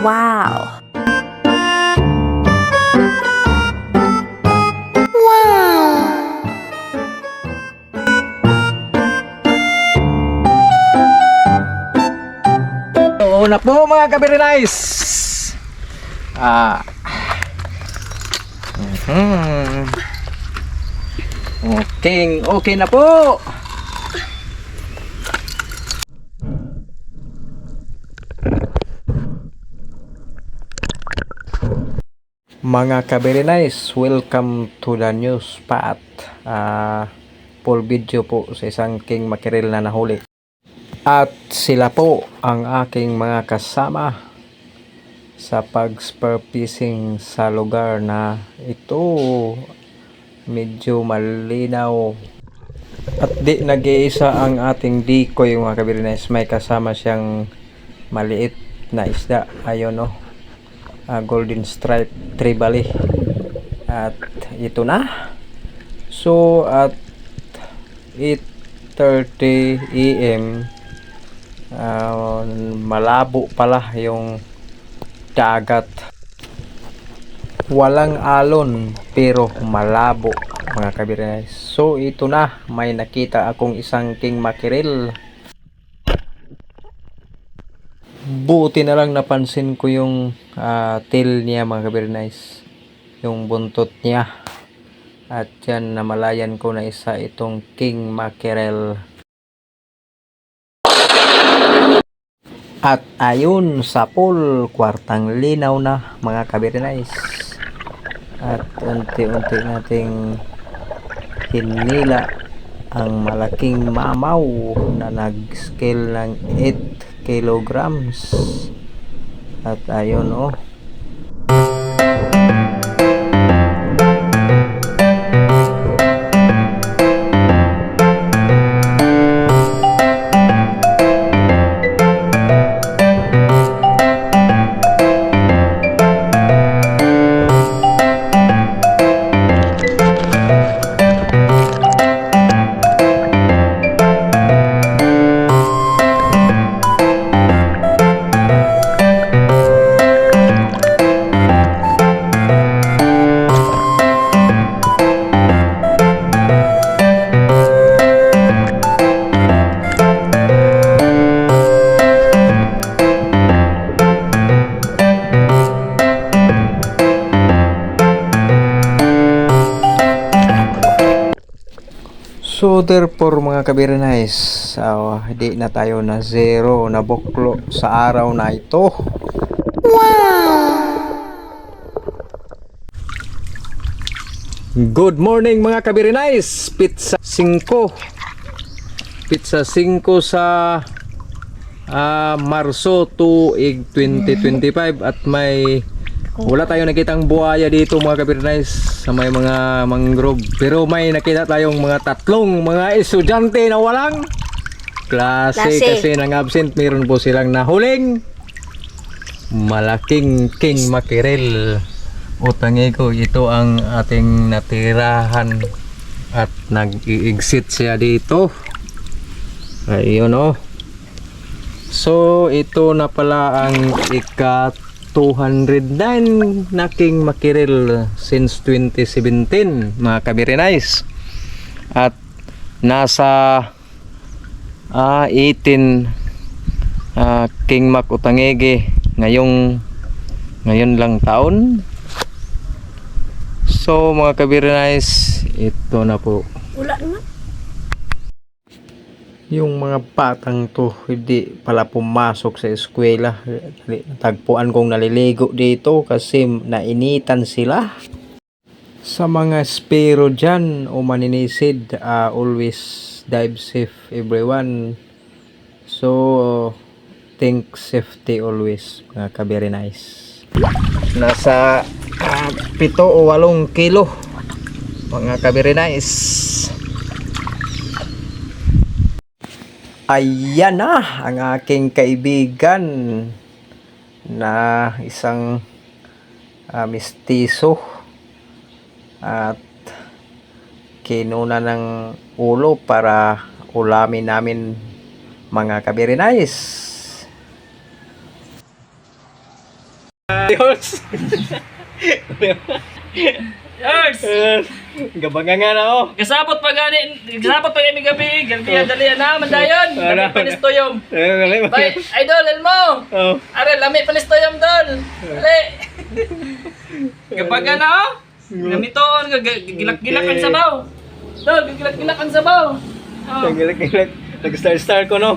Wow! Una po mga kabirinays! Ah. Mm -hmm. Okay, okay na po! Mga kabirinays, welcome to the new spot. Ah, full video po sa isang king makiril na nahuli. At sila po ang aking mga kasama sa pag-spur fishing sa lugar na ito. Medyo malinaw. At di nag-iisa ang ating decoy mga kabirines may kasama siyang maliit na isda. Ayun no Ah, golden stripe tribally at ito na. So at 8.30 am Ah, malabo pala yung dagat. Walang alon pero malabo mga kabirines so ito na. May nakita akong isang king mackerel. Buti na lang napansin ko yung ah, tail niya mga kabirines yung buntot niya at yan namalayan ko na isa itong king mackerel At ayun sa pool, kwartang linaw na mga kabirinays. At unti-unti nating hinila ang malaking mamaw na nag-scale ng 8 kilograms. At ayun oh. So therefore mga kabirinays, uh, hindi na tayo na zero na buklo sa araw na ito. Good morning mga kabirinays! Pizza 5 Pizza 5 sa ah, Marso 2 ig 2025 at may wala tayong nakitang buhaya dito mga kabirinays sa may mga mangrove. Pero may nakita tayong mga tatlong mga estudyante na walang klase, Klase. kasi nang absent meron po silang nahuling malaking king mackerel utangi ko ito ang ating natirahan at nag-exit siya dito. Ayun oh. So ito na pala ang ika 209 na king mackerel since 2017 mga kabirinais. At nasa ah, 18 ah, king mac utangege ngayong ngayon lang taon. So mga kabirinais ito na po. Wala naman. Yung mga batang to hindi pala pumasok sa eskwela. Tagpuan kong naliligo dito kasi nainitan sila. Sa mga spero dyan o maninisid ah, always dive safe everyone. So think safety always mga ka-very nice. Nasa ah, pito o walong kilo mga ka-very nice Ayan na ang aking kaibigan na isang ah, mistiso at kinuna ng ulo para ulamin namin mga kabirinais. Yours! Gabangan nga na oh. Kasapot pa gani, kasapot pa kami gabi, gabi dali na, mandayon, lami palistoyom. Bay, idol, elmo! Oh. Are, lami palistoyom dol! Ali! Kapag ano, gamitoon, gilak-gilak ang sabaw. Dol, gilak-gilak ang sabaw. Oh. Nagilak-gilak. Nag-star-star ko no.